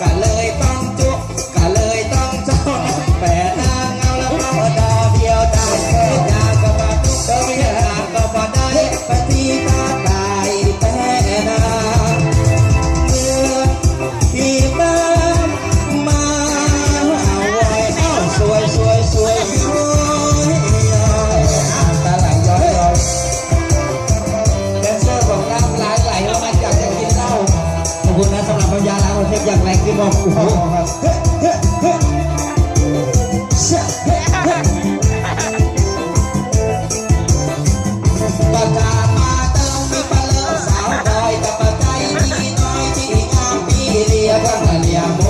ก็เลยต้องจุกก็เลยต้องจองแปะนางเอาแล้วมาดาวเดียวได้แค่ยาก็มาทุกเดิมยาก็มาได้ปฏิปาตายแต่นาเมื่อที่มานมาเอาไว้เอาสวยสวยสวยสวยอยอ่านตาไหลย้อยย้อยแดนเซอร์ของน้ำไหลไหลแล้วมันอยากจะกินเหล้าขอบคุณนะสำหรับน้ำยาล้างรถเทปอย่างไรงที่มองโอ้เฮ้เฮ้เฮ้เฮ้เฮ้ประกาศมาเติมมีปลาเลิศสาวดอยกับปลาใจมีน้อยที่งามปีเรียก